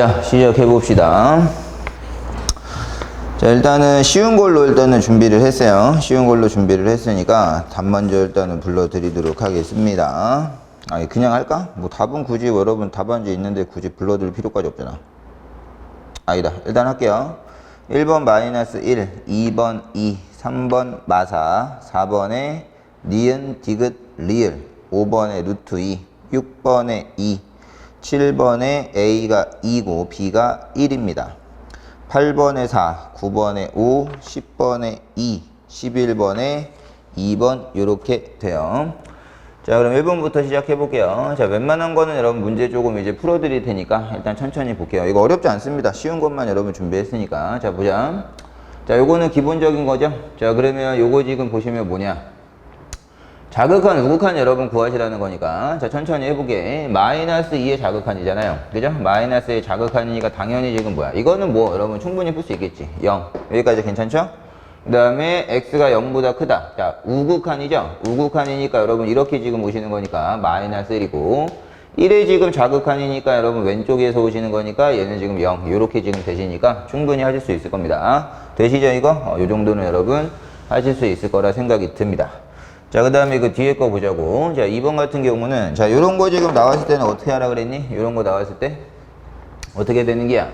자, 시작해 봅시다. 자, 일단은 쉬운 걸로 일단은 준비를 했어요. 쉬운 걸로 준비를 했으니까 답 먼저 일단은 불러드리도록 하겠습니다. 아니, 그냥 할까? 뭐 답은 굳이 여러분 답안지 있는데 굳이 불러드릴 필요까지 없잖아. 아니다. 일단 할게요. 1번 마이너스 1, 2번 2, 3번 마사, 4번에 니은, 디귿, 리을, 5번에 루트 2, 6번에 2, 7번에 A가 2고 B가 1입니다. 8번에 4, 9번에 5, 10번에 2, 11번에 2번 이렇게 돼요. 자 그럼 1번부터 시작해 볼게요. 자 웬만한 거는 여러분 문제 조금 이제 풀어드릴 테니까 일단 천천히 볼게요. 이거 어렵지 않습니다. 쉬운 것만 여러분 준비했으니까. 자 보자. 자 요거는 기본적인 거죠. 자 그러면 요거 지금 보시면 뭐냐. 자극한, 우극한 여러분 구하시라는 거니까. 자, 천천히 해보게. 마이너스 2의 자극한이잖아요. 그죠? 마이너스의 자극한이니까 당연히 지금 뭐야? 이거는 뭐 여러분 충분히 풀 수 있겠지. 0. 여기까지 괜찮죠? 그 다음에 x가 0보다 크다. 자, 우극한이죠? 우극한이니까 여러분 이렇게 지금 오시는 거니까 마이너스 1이고 1의 지금 자극한이니까 여러분 왼쪽에서 오시는 거니까 얘는 지금 0. 이렇게 지금 되시니까 충분히 하실 수 있을 겁니다. 되시죠 이거? 어, 요 정도는 여러분 하실 수 있을 거라 생각이 듭니다. 자, 그 다음에 그 뒤에 거 보자고. 자, 2번 같은 경우는, 자, 요런 거 지금 나왔을 때는 어떻게 하라 그랬니? 요런 거 나왔을 때? 어떻게 되는 게야?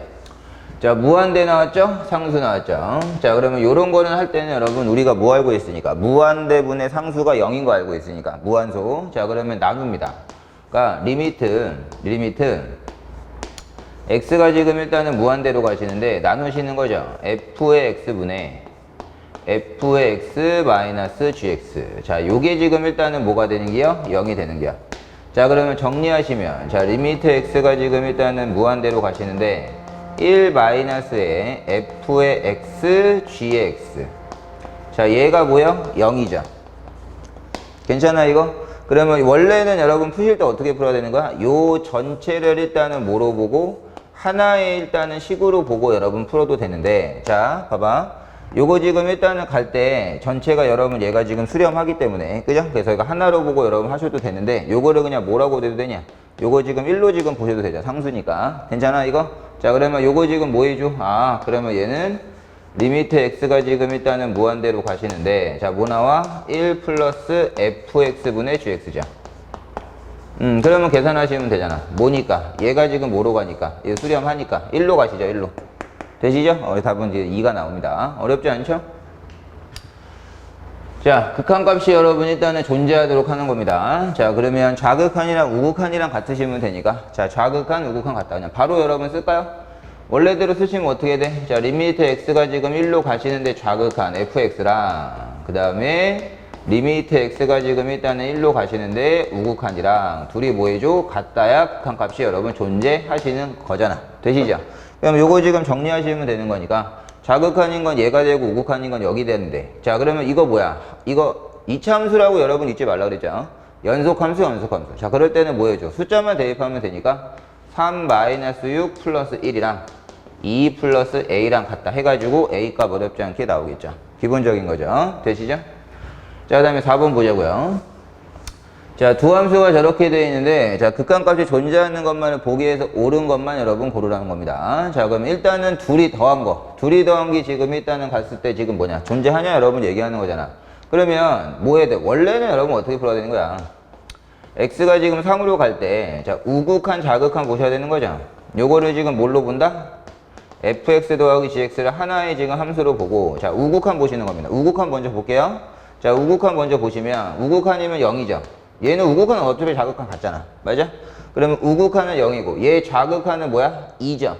자, 무한대 나왔죠? 상수 나왔죠? 자, 그러면 요런 거는 할 때는 여러분, 우리가 뭐 알고 있으니까? 무한대분의 상수가 0인 거 알고 있으니까. 무한소. 자, 그러면 나눕니다. 그러니까, 리미트, 리미트. x가 지금 일단은 무한대로 가시는데, 나누시는 거죠? f의 x분의 f의 x 마이너스 gx. 자, 요게 지금 일단은 뭐가 되는 게요? 0이 되는 게요. 자, 그러면 정리하시면, 자, 리미트 x가 지금 일단은 무한대로 가시는데, 1 마이너스에 f의 x, g의 x. 자, 얘가 뭐요? 0이죠. 괜찮아, 이거? 그러면 원래는 여러분 푸실 때 어떻게 풀어야 되는 거야? 요 전체를 일단은 뭐로 보고, 하나의 일단은 식으로 보고 여러분 풀어도 되는데, 자, 봐봐. 요거 지금 일단은 갈 때 전체가 여러분 얘가 지금 수렴하기 때문에 그죠? 그래서 이거 하나로 보고 여러분 하셔도 되는데 요거를 그냥 뭐라고 돼도 되냐? 요거 지금 1로 지금 보셔도 되죠. 상수니까. 괜찮아 이거? 자 그러면 요거 지금 뭐 해줘? 아 그러면 얘는 리미트 x가 지금 일단은 무한대로 가시는데 자 뭐 나와? 1 플러스 fx분의 gx죠. 음 그러면 계산하시면 되잖아. 뭐니까? 얘가 지금 뭐로 가니까? 얘 수렴하니까 1로 가시죠 1로. 되시죠? 어, 답은 이제 2가 나옵니다. 어렵지 않죠? 자, 극한값이 여러분 일단은 존재하도록 하는 겁니다. 자, 그러면 좌극한이랑 우극한이랑 같으시면 되니까. 자, 좌극한, 우극한 같다. 그냥 바로 여러분 쓸까요? 원래대로 쓰시면 어떻게 돼? 자, 리미트 x가 지금 1로 가시는데 좌극한 fx랑, 그 다음에 리미트 x가 지금 일단은 1로 가시는데 우극한이랑 둘이 뭐 해줘? 같다야 극한값이 여러분 존재하시는 거잖아. 되시죠? 그럼 요거 지금 정리하시면 되는 거니까 자극한인 건 얘가 되고 우극한인 건 여기 되는데. 자 그러면 이거 뭐야? 이거 이차함수라고 여러분 잊지 말라 그랬죠? 연속함수 연속함수. 자 그럴 때는 뭐 해줘 숫자만 대입하면 되니까 3 마이너스 6 플러스 1이랑 2 플러스 a랑 같다 해가지고 a 값 어렵지 않게 나오겠죠? 기본적인 거죠? 되시죠? 자그 다음에 4번 보자고요 자, 두 함수가 저렇게 되어 있는데, 자, 극한값이 존재하는 것만을 보기 위해서 옳은 것만 여러분 고르라는 겁니다. 자, 그럼 일단은 둘이 더한 거. 둘이 더한 게 지금 일단은 갔을 때 지금 뭐냐? 존재하냐? 여러분 얘기하는 거잖아. 그러면 뭐 해야 돼? 원래는 여러분 어떻게 풀어야 되는 거야? x가 지금 상으로 갈 때, 자, 우극한, 자극한 보셔야 되는 거죠. 요거를 지금 뭘로 본다? fx 더하기 gx를 하나의 지금 함수로 보고, 자, 우극한 보시는 겁니다. 우극한 먼저 볼게요. 자, 우극한 먼저 보시면, 우극한이면 0이죠. 얘는 우극한은 어차피 자극한 같잖아. 맞아? 그러면 우극한은 0이고 얘 자극한은 뭐야? 2죠.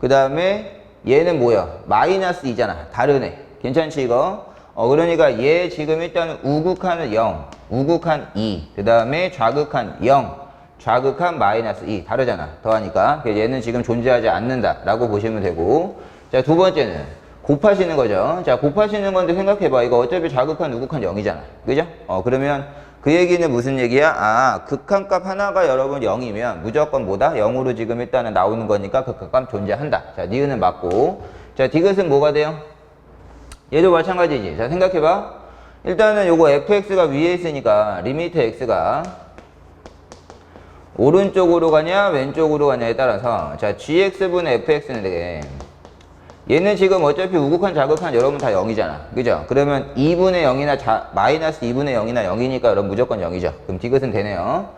그 다음에 얘는 뭐야? 마이너스 2잖아. 다른 애. 괜찮지 이거? 어 그러니까 얘 지금 일단은 우극한은 0, 우극한 2, 그 다음에 좌극한 0, 좌극한 마이너스 2 다르잖아. 더하니까. 얘는 지금 존재하지 않는다 라고 보시면 되고 자 두 번째는 곱하시는 거죠. 자 곱하시는 건데 생각해봐. 이거 어차피 좌극한 우극한 0이잖아. 그죠? 어 그러면 그 얘기는 무슨 얘기야? 아, 극한값 하나가 여러분 0이면 무조건 뭐다? 0으로 지금 일단은 나오는 거니까 극한값 존재한다. 자, 니은은 맞고. 자, 디귿은 뭐가 돼요? 얘도 마찬가지지. 자, 생각해봐. 일단은 요거 fx가 위에 있으니까 리미트 x가 오른쪽으로 가냐 왼쪽으로 가냐에 따라서 자 gx분의 fx는 되게 얘는 지금 어차피 우극한 자극한 여러분 다 0이잖아. 그죠? 그러면 2분의 0이나 자, 마이너스 2분의 0이나 0이니까 여러분 무조건 0이죠. 그럼 디귿은 되네요.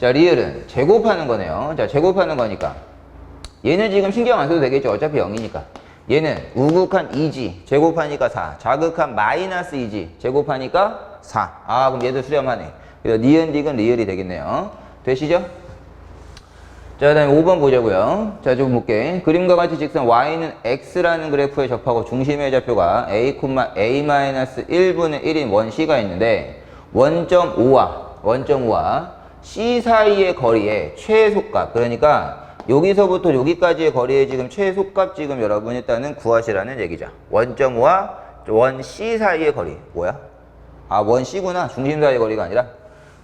자 리을은 제곱하는 거네요. 자 제곱하는 거니까. 얘는 지금 신경 안 써도 되겠죠. 어차피 0이니까. 얘는 우극한 2g 제곱하니까 4 자극한 마이너스 2g 제곱하니까 4아 그럼 얘도 수렴하네. 그래서 니은 디귿 리을이 되겠네요. 되시죠? 자, 다음에 5번 보자고요. 자, 좀 볼게. 그림과 같이 직선 y는 x라는 그래프에 접하고 중심의 좌표가 a, a-1분의 1인 원C가 있는데 원점 5와 원점 5와 C 사이의 거리의 최소값. 그러니까 여기서부터 여기까지의 거리의 지금 최소값 지금 여러분 일단은 구하시라는 얘기죠. 원점 5와 원 C 사이의 거리. 뭐야? 아, 원 C구나. 중심 사이의 거리가 아니라.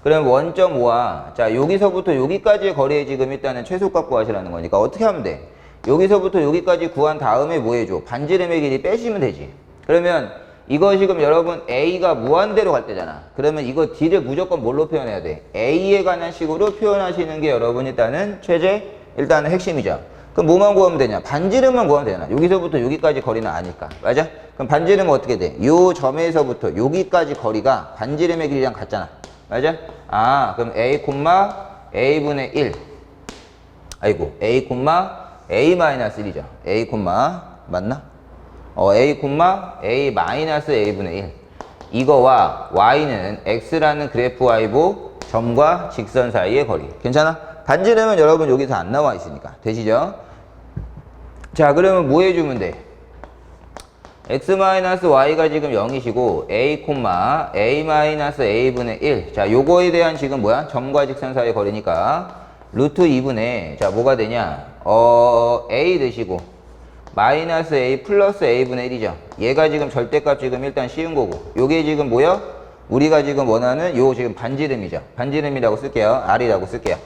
그럼 원점 5와 자 여기서부터 여기까지의 거리에 지금 일단은 최소값 구하시라는 거니까 어떻게 하면 돼? 여기서부터 여기까지 구한 다음에 뭐 해줘? 반지름의 길이 빼시면 되지. 그러면 이거 지금 여러분 A가 무한대로 갈 때잖아. 그러면 이거 D를 무조건 뭘로 표현해야 돼? A에 관한 식으로 표현하시는 게 여러분 일단은 최제 일단은 핵심이죠. 그럼 뭐만 구하면 되냐? 반지름만 구하면 되나? 여기서부터 여기까지 거리는 아니까. 맞아? 그럼 반지름은 어떻게 돼? 요 점에서부터 여기까지 거리가 반지름의 길이랑 같잖아. 맞아? 아, 그럼 a, a분의 1. 아이고, a, a 마이너스 1이죠. a, 맞나? 어, a, a 마이너스 a분의 1. 이거와 y는 x라는 그래프 y보 점과 직선 사이의 거리. 괜찮아? 반지름은 여러분 여기서 안 나와 있으니까. 되시죠? 자, 그러면 뭐 해주면 돼? X-y가 지금 0이시고 a, a-a분의 1. 자, 요거에 대한 지금 뭐야? 점과 직선 사이의 거리니까 루트 2분의 자, 뭐가 되냐? 어, a 드시고 마이너스 a 플러스 a분의 1이죠. 얘가 지금 절대값 지금 일단 씌운 거고 요게 지금 뭐야? 우리가 지금 원하는 요 지금 반지름이죠. 반지름이라고 쓸게요. r이라고 쓸게요.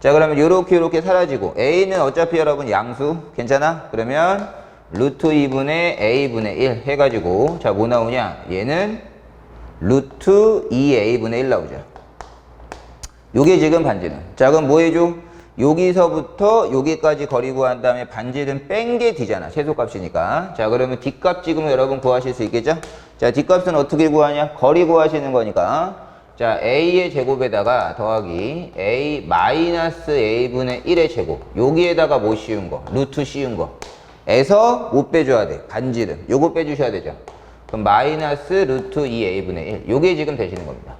자, 그러면 요렇게 요렇게 사라지고 a는 어차피 여러분 양수 괜찮아? 그러면 루트 2분의 a분의 1 해가지고 자 뭐 나오냐? 얘는 루트 2a분의 1 나오죠. 요게 지금 반지름 자 그럼 뭐 해줘? 여기서부터 여기까지 거리 구한 다음에 반지름 뺀게 d잖아 최소값이니까. 자 그러면 뒷값 지금 여러분 구하실 수 있겠죠? 자 뒷값은 어떻게 구하냐? 거리 구하시는 거니까. 자 a의 제곱에다가 더하기 a 마이너스 a분의 1의 제곱. 여기에다가 뭐 씌운 거? 루트 씌운 거 에서 못 빼줘야 돼. 반지름. 요거 빼주셔야 되죠. 그럼 마이너스 루트 2a분의 1. 요게 지금 되시는 겁니다.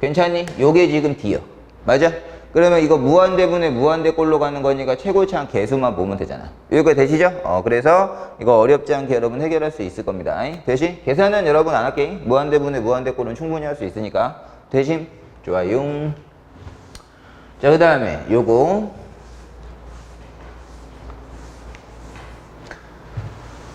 괜찮니? 요게 지금 D요. 맞아? 그러면 이거 무한대분의 무한대꼴로 가는 거니까 최고차항 개수만 보면 되잖아. 여기가 되시죠? 어, 그래서 이거 어렵지 않게 여러분 해결할 수 있을 겁니다. 대신 계산은 여러분 안 할게. 무한대분의 무한대꼴은 충분히 할 수 있으니까. 대신 좋아요. 자, 그 다음에 요거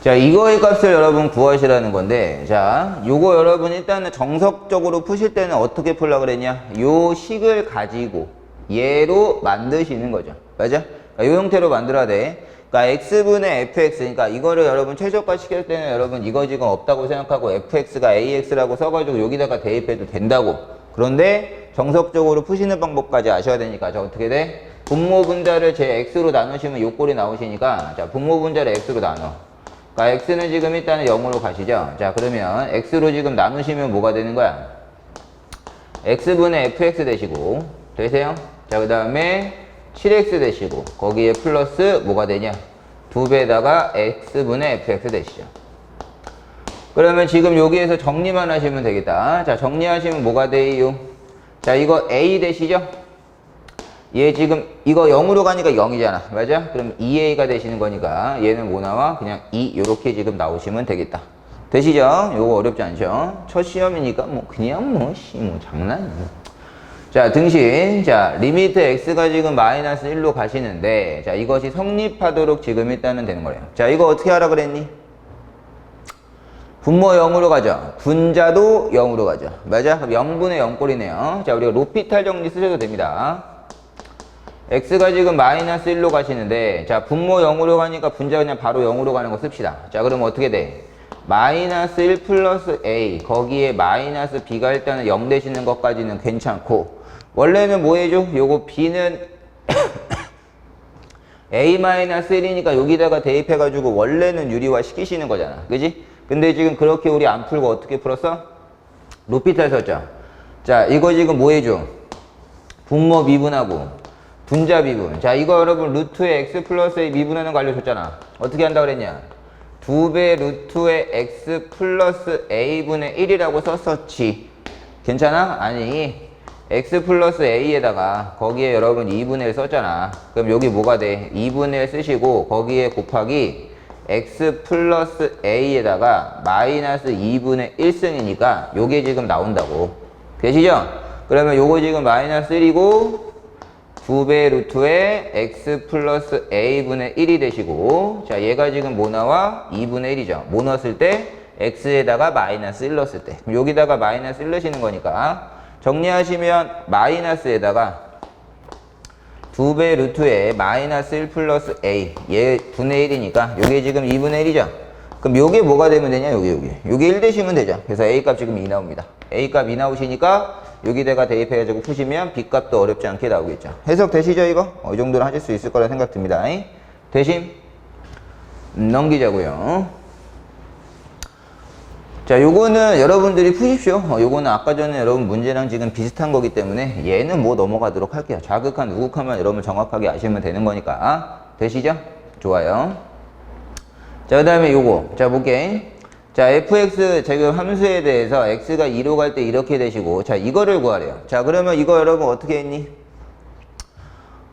자, 이거의 값을 여러분 구하시라는 건데, 자, 요거 여러분 일단은 정석적으로 푸실 때는 어떻게 풀라 그랬냐? 요 식을 가지고 얘로 만드시는 거죠. 맞아? 그러니까 요 형태로 만들어야 돼. 그러니까 x분의 fx, 그러니까 이거를 여러분 최저가 시킬 때는 여러분 이거 지금 없다고 생각하고 fx가 ax라고 써가지고 여기다가 대입해도 된다고. 그런데 정석적으로 푸시는 방법까지 아셔야 되니까 저 어떻게 돼? 분모 분자를 제 x로 나누시면 요 꼴이 나오시니까 자 분모 분자를 x로 나눠. 그러니까 x는 지금 일단은 0으로 가시죠. 자 그러면 x로 지금 나누시면 뭐가 되는 거야? x분의 fx 되시고 되세요? 자 그 다음에 7x 되시고 거기에 플러스 뭐가 되냐? 2배에다가 x분의 fx 되시죠. 그러면 지금 여기에서 정리만 하시면 되겠다. 자 정리하시면 뭐가 돼요? 자 이거 a 되시죠? 얘 지금 이거 0으로 가니까 0이잖아. 맞아? 그럼 2a가 되시는 거니까 얘는 뭐 나와? 그냥 2 요렇게 지금 나오시면 되겠다. 되시죠? 요거 어렵지 않죠? 첫 시험이니까 뭐 그냥 뭐, 씨, 뭐 장난이야. 자, 등신. 자, 리미트 x가 지금 마이너스 1로 가시는데 자, 이것이 성립하도록 지금 일단은 되는 거예요. 자, 이거 어떻게 하라 그랬니? 분모 0으로 가죠. 분자도 0으로 가죠. 맞아? 그럼 0분의 0꼴이네요. 자, 우리가 로피탈 정리 쓰셔도 됩니다. X가 지금 마이너스 1로 가시는데 자 분모 0으로 가니까 분자 그냥 바로 0으로 가는 거 씁시다 자 그러면 어떻게 돼 마이너스 1 플러스 a 거기에 마이너스 b가 일단은 0 되시는 것까지는 괜찮고 원래는 뭐 해줘 요거 b는 a-1이니까 여기다가 대입해 가지고 원래는 유리화 시키시는 거잖아. 그지? 근데 지금 그렇게 우리 안 풀고 어떻게 풀었어? 로피탈 썼죠. 자, 이거 지금 뭐 해줘? 분모 미분하고 분자 미분. 자, 이거 여러분 루트의 x 플러스 a 미분하는 거 알려줬잖아. 어떻게 한다 그랬냐? 두배 루트의 x 플러스 a분의 1이라고 썼었지. 괜찮아? 아니, x 플러스 a에다가 거기에 여러분 2분의 1 썼잖아. 그럼 여기 뭐가 돼? 2분의 1 쓰시고 거기에 곱하기 x 플러스 a에다가 마이너스 2분의 1승이니까 요게 지금 나온다고. 되시죠? 그러면 요거 지금 마이너스 1이고 2배 루트의 x 플러스 a분의 1이 되시고 자 얘가 지금 뭐 나와? 2분의 1이죠. 뭐 넣었을 때? x에다가 마이너스 1 넣었을 때 그럼 여기다가 마이너스 1 넣으시는 거니까 정리하시면 마이너스에다가 2배 루트에 마이너스 1 플러스 a 얘 분의 1이니까 요게 지금 2분의 1이죠. 그럼 요게 뭐가 되면 되냐? 요게 요게 요게 1 되시면 되죠. 그래서 a 값 지금 2 나옵니다. a 값 2 나오시니까 여기다가 대입해가지고 푸시면 b 값도 어렵지 않게 나오겠죠. 해석 되시죠 이거? 어, 이 정도는 하실 수 있을 거라 생각 듭니다. 대신 음, 넘기자고요. 자, 요거는 여러분들이 푸십시오. 어, 요거는 아까 전에 여러분 문제랑 지금 비슷한 거기 때문에 얘는 뭐 넘어가도록 할게요. 자극한, 우극한만 여러분 정확하게 아시면 되는 거니까. 되시죠? 좋아요. 자, 그 다음에 요거. 자, 볼게. 자, fx 지금 함수에 대해서 x가 2로 갈 때 이렇게 되시고, 자, 이거를 구하래요. 자, 그러면 이거 여러분 어떻게 했니?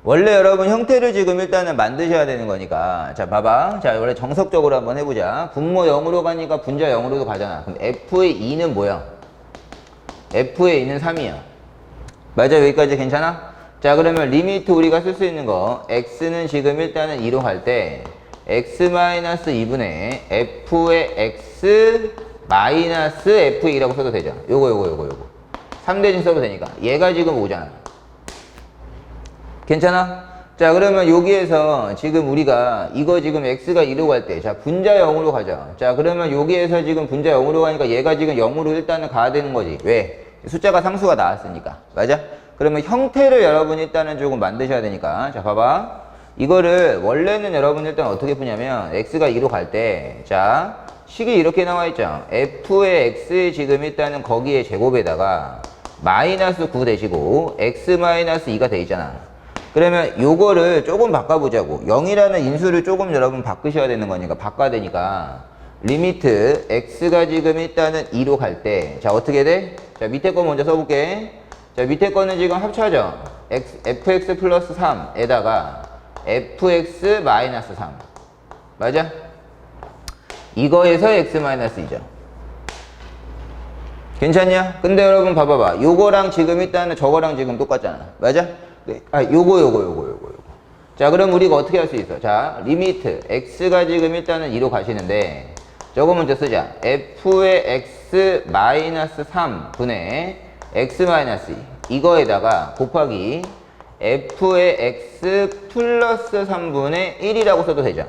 원래 여러분 형태를 지금 일단은 만드셔야 되는 거니까 자 봐봐 자 원래 정석적으로 한번 해보자 분모 0으로 가니까 분자 0으로도 가잖아 그럼 f의 2는 뭐야? f의 2는 3이야 맞아 여기까지 괜찮아? 자 그러면 리미트 우리가 쓸 수 있는 거 x는 지금 일단은 2로 갈 때 x-2분의 f의 x 마이너스 f의 2라고 써도 되죠? 요거 요거 요거 요거. 3대진 써도 되니까. 얘가 지금 5잖아. 괜찮아? 자 그러면 여기에서 지금 우리가 이거 지금 x가 2로 갈 때 자 분자 0으로 가자. 자 그러면 여기에서 지금 분자 0으로 가니까 얘가 지금 0으로 일단은 가야 되는 거지. 왜? 숫자가 상수가 나왔으니까. 맞아? 그러면 형태를 여러분 일단은 조금 만드셔야 되니까. 자 봐봐. 이거를 원래는 여러분 일단 어떻게 푸냐면 x가 2로 갈 때 자 식이 이렇게 나와 있죠. F의 x 지금 일단은 거기에 제곱에다가 마이너스 9 대시고 x 마이너스 2가 돼 있잖아. 그러면 요거를 조금 바꿔보자고. 0이라는 인수를 조금 여러분 바꾸셔야 되는 거니까 바꿔야 되니까. 리미트 x가 지금 일단은 2로 갈 때 자 어떻게 돼? 자 밑에 거 먼저 써볼게. 자 밑에 거는 지금 합쳐져. X, fx 플러스 3에다가 fx 마이너스 3 맞아? 이거에서 x 마이너스 2죠 괜찮냐? 근데 여러분 봐봐봐 요거랑 지금 일단은 저거랑 지금 똑같잖아 맞아? 네. 아, 요거, 요거, 요거, 요거, 요거. 자, 그럼 우리가 어떻게 할 수 있어? 자, 리미트. x가 지금 일단은 2로 가시는데, 저거 먼저 쓰자. f의 x 마이너스 3 분의 x 마이너스 2. 이거에다가 곱하기 f의 x 플러스 3분의 1이라고 써도 되죠.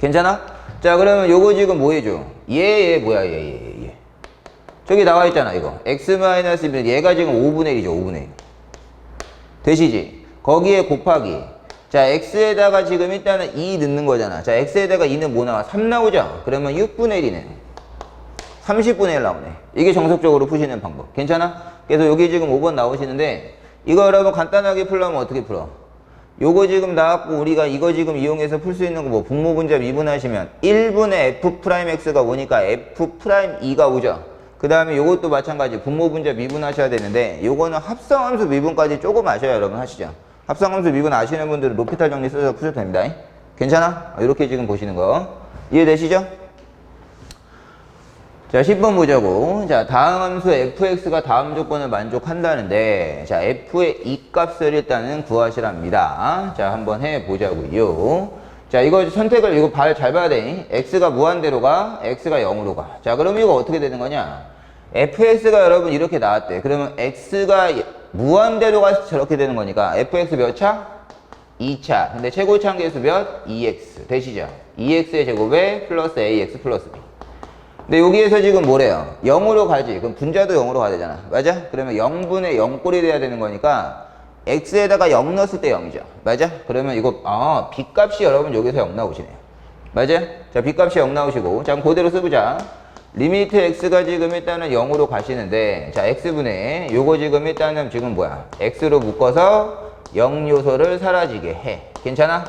괜찮아? 자, 그러면 요거 지금 뭐 해줘? 얘, 얘, 뭐야, 얘, 얘, 얘, 얘. 저기 나와 있잖아, 이거. x 마이너스 1. 얘가 지금 5분의 1이죠, 5분의 1. 되시지? 거기에 곱하기. 자, x에다가 지금 일단은 2 넣는 거잖아. 자, x에다가 2는 뭐 나와? 3 나오죠? 그러면 6분의 1이네. 30분의 1 나오네. 이게 정석적으로 푸시는 방법. 괜찮아? 그래서 여기 지금 5번 나오시는데, 이거 여러분 간단하게 풀려면 어떻게 풀어? 요거 지금 나왔고, 우리가 이거 지금 이용해서 풀 수 있는 거 뭐, 분모 분자 미분하시면, 1분의 f'x가 오니까 f'2가 오죠? 그 다음에 요것도 마찬가지 분모 분자 미분하셔야 되는데 요거는 합성함수 미분까지 조금 아셔야 여러분 하시죠 합성함수 미분 아시는 분들은 로피탈 정리 써서 푸셔도 됩니다 괜찮아? 이렇게 지금 보시는 거 이해되시죠? 자 10번 보자고. 자 다음 함수 fx가 다음 조건을 만족한다는데 자 f의 이 값을 일단은 구하시랍니다. 자 한번 해보자고요. 자 이거 선택을 이거 발 잘 봐야 돼. x가 무한대로 가 x가 0으로 가 자 그럼 이거 어떻게 되는 거냐? fx가 여러분 이렇게 나왔대. 그러면 x가 무한대로 가서 저렇게 되는 거니까 fx 몇 차? 2차. 근데 최고차 한계수 몇? 2x 되시죠? 2x의 제곱에 플러스 ax 플러스 b 근데 여기에서 지금 뭐래요 0으로 가지 그럼 분자도 0으로 가야 되잖아 맞아? 그러면 0분의 0꼴이 돼야 되는 거니까 x에다가 0 넣었을 때 0이죠. 맞아? 그러면 이거 아, b 값이 여러분 여기서 0 나오시네요. 맞아? 자, b 값이 0 나오시고 자, 그럼 그대로 써보자. 리미트 x가 지금 일단은 0으로 가시는데 자, x분의 요거 지금 일단은 지금 뭐야? x로 묶어서 0 요소를 사라지게 해. 괜찮아?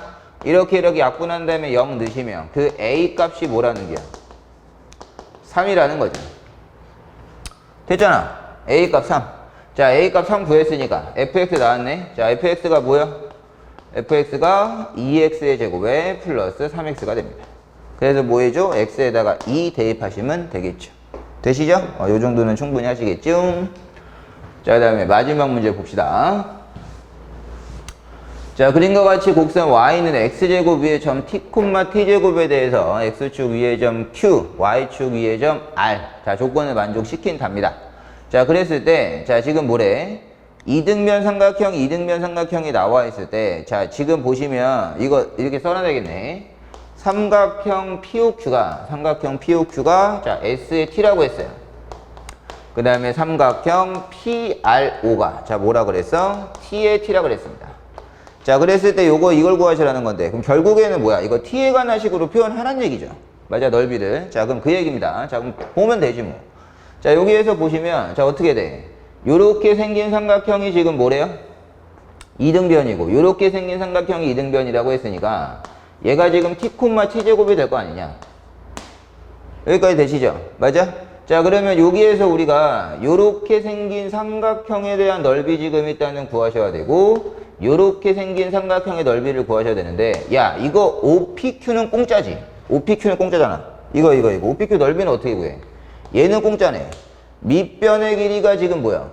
이렇게 이렇게 약분한 다음에 0 넣으시면 그 a 값이 뭐라는 게야? 3이라는 거죠. 됐잖아. A 값 3. 자, A 값 3 구했으니까 fx 나왔네. 자, fx가 뭐야? fx가 2x의 제곱에 플러스 3x가 됩니다. 그래서 뭐 해줘? x에다가 2 대입하시면 되겠죠. 되시죠? 어, 요 정도는 충분히 하시겠죠? 자, 그 다음에 마지막 문제 봅시다. 자, 그림과 같이 곡선 y는 x제곱 위의 점 t, t제곱에 대해서 x축 위의 점 q, y축 위의 점 r. 자, 조건을 만족시킨답니다. 자, 그랬을 때, 자, 지금 뭐래? 이등변 삼각형, 이등변 삼각형이 나와 있을 때, 자, 지금 보시면, 이거 이렇게 써놔야 되겠네. 삼각형 POQ가, 삼각형 POQ가, 자, S의 T라고 했어요. 그 다음에 삼각형 PRO가, 자, 뭐라 그랬어? T의 T라 그랬습니다. 자, 그랬을 때 요거 이걸 구하시라는 건데, 그럼 결국에는 뭐야? 이거 T에 관한 식으로 표현하란 얘기죠. 맞아, 넓이를. 자, 그럼 그 얘기입니다. 자, 그럼 보면 되지 뭐. 자, 여기에서 보시면, 자, 어떻게 돼? 요렇게 생긴 삼각형이 지금 뭐래요? 이등변이고, 요렇게 생긴 삼각형이 이등변이라고 했으니까, 얘가 지금 t, t제곱이 될 거 아니냐? 여기까지 되시죠? 맞아? 자, 그러면 여기에서 우리가 요렇게 생긴 삼각형에 대한 넓이 지금 일단은 구하셔야 되고, 요렇게 생긴 삼각형의 넓이를 구하셔야 되는데, 야, 이거 OPQ는 공짜지? OPQ는 공짜잖아. 이거, 이거, 이거. OPQ 넓이는 어떻게 구해? 얘는 공짜네. 밑변의 길이가 지금 뭐야?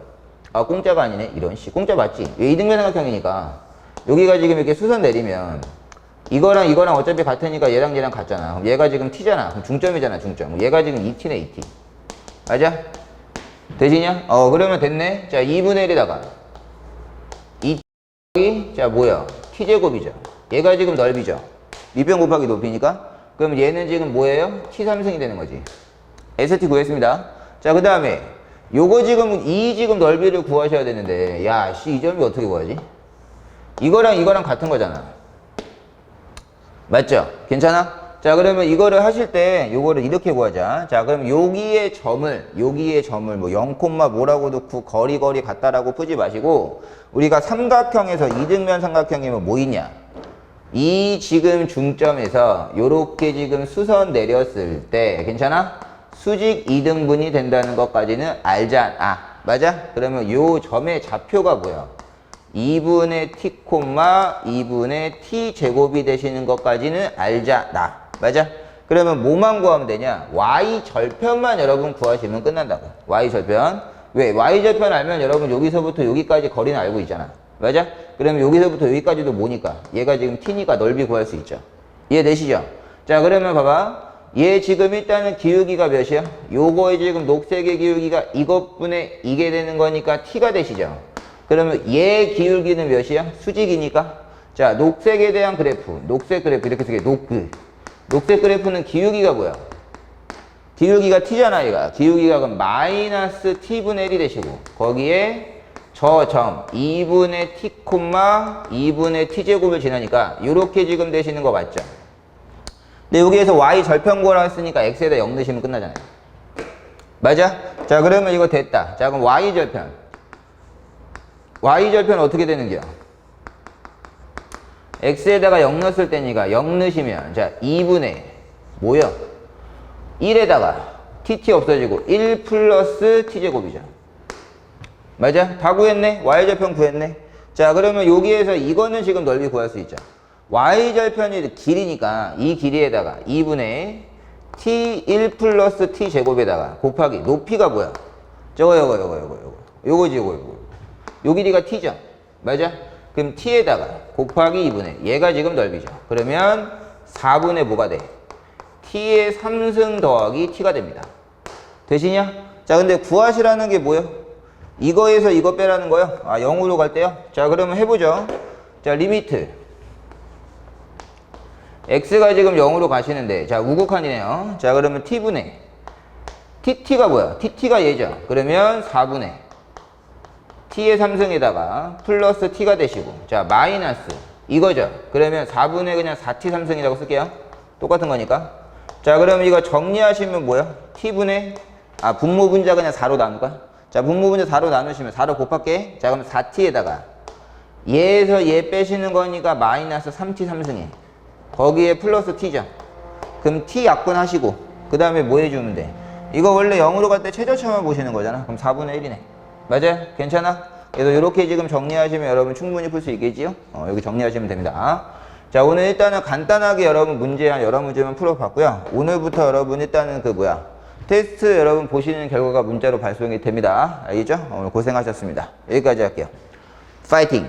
아, 공짜가 아니네. 이런 씨. 공짜 맞지? 왜 이등변 삼각형이니까. 여기가 지금 이렇게 수선 내리면, 이거랑 이거랑 어차피 같으니까 얘랑 얘랑 같잖아. 그럼 얘가 지금 t잖아. 그럼 중점이잖아, 중점. 얘가 지금 2t네, 2t. 맞아? 되시냐? 어, 그러면 됐네. 자, 2분의 1에다가 2이 자, 뭐야? t제곱이죠. 얘가 지금 넓이죠. 밑변 곱하기 높이니까. 그럼 얘는 지금 뭐예요? t3승이 되는 거지. ST 구했습니다. 자, 그 다음에 요거 지금 이 지금 넓이를 구하셔야 되는데 야, 씨, 이 점이 어떻게 구하지? 이거랑 이거랑 같은 거잖아. 맞죠? 괜찮아? 자, 그러면 이거를 하실 때 요거를 이렇게 구하자. 자, 그럼 여기에 점을 여기에 점을 뭐 0, 뭐라고 넣고 거리 거리 같다라고 푸지 마시고 우리가 삼각형에서 이등변 삼각형이면 뭐 있냐? 이 지금 중점에서 요렇게 지금 수선 내렸을 때 괜찮아? 수직 이등분이 된다는 것까지는 알잖아. 맞아? 그러면 요 점의 좌표가 뭐야? 2분의 t, 2분의 t 제곱이 되시는 것까지는 알잖아. 맞아? 그러면 뭐만 구하면 되냐? y 절편만 여러분 구하시면 끝난다고. y 절편. 왜? y 절편 알면 여러분 여기서부터 여기까지 거리는 알고 있잖아. 맞아? 그러면 여기서부터 여기까지도 뭐니까? 얘가 지금 t니까 넓이 구할 수 있죠. 이해되시죠? 자, 그러면 봐봐. 얘 지금 일단은 기울기가 몇이야? 요거의 지금 녹색의 기울기가 이것분의 이게 되는 거니까 t가 되시죠? 그러면 얘 기울기는 몇이야? 수직이니까? 자, 녹색에 대한 그래프. 녹색 그래프. 이렇게 쓰게. 녹, 그. 녹색 그래프는 기울기가 뭐야? 기울기가 t잖아, 얘가. 기울기가 그럼 마이너스 t분의 1이 되시고. 거기에 저 점, 2분의 t, 2분의 t제곱을 지나니까, 요렇게 지금 되시는 거 맞죠? 근데 여기에서 y 절편고라 했으니까 x에다 0 넣으시면 끝나잖아요. 맞아? 자, 그러면 이거 됐다. 자, 그럼 y 절편. y 절편 어떻게 되는겨? X에다가 0 넣었을 때니까 0 넣으시면 자 2분의 뭐요? 1에다가 tt 없어지고 1 플러스 t제곱이죠. 맞아? 다 구했네? y절편 구했네? 자 그러면 여기에서 이거는 지금 넓이 구할 수 있죠. y절편이 길이니까 이 길이에다가 2분의 t1 플러스 t제곱에다가 곱하기 높이가 뭐야? 저거 요거 요거 요거 요거 요거지 요거 요거 요 길이가 t죠. 맞아? 그럼 t에다가 곱하기 2분의 얘가 지금 넓이죠. 그러면 4분의 뭐가 돼? t의 3승 더하기 t가 됩니다. 되시냐? 자, 근데 구하시라는 게 뭐예요? 이거에서 이거 빼라는 거요? 아, 0으로 갈 때요? 자, 그러면 해보죠. 자, 리미트. x가 지금 0으로 가시는데, 자, 우극한이네요. 자, 그러면 t분의 tt가 뭐야? tt가 얘죠. 그러면 4분의 t의 3승에다가 플러스 t가 되시고 자 마이너스 이거죠. 그러면 4분의 그냥 4t 3승이라고 쓸게요. 똑같은 거니까. 자 그러면 이거 정리하시면 뭐야 t분의 아 분모 분자 그냥 4로 나눌까 자 분모 분자 4로 나누시면 4로 곱할게. 자 그럼 4t에다가 얘에서 얘 빼시는 거니까 마이너스 3t 3승에 거기에 플러스 t죠. 그럼 t 약분 하시고 그 다음에 뭐 해주면 돼? 이거 원래 0으로 갈 때 최저차만 보시는 거잖아. 그럼 4분의 1이네 맞아요? 괜찮아? 그래서 이렇게 지금 정리하시면 여러분 충분히 풀 수 있겠지요? 어, 여기 정리하시면 됩니다 자 오늘 일단은 간단하게 여러분 문제 한 여러 문제만 풀어봤고요 오늘부터 여러분 일단은 그 뭐야 테스트 여러분 보시는 결과가 문자로 발송이 됩니다 알겠죠? 오늘 고생하셨습니다 여기까지 할게요 파이팅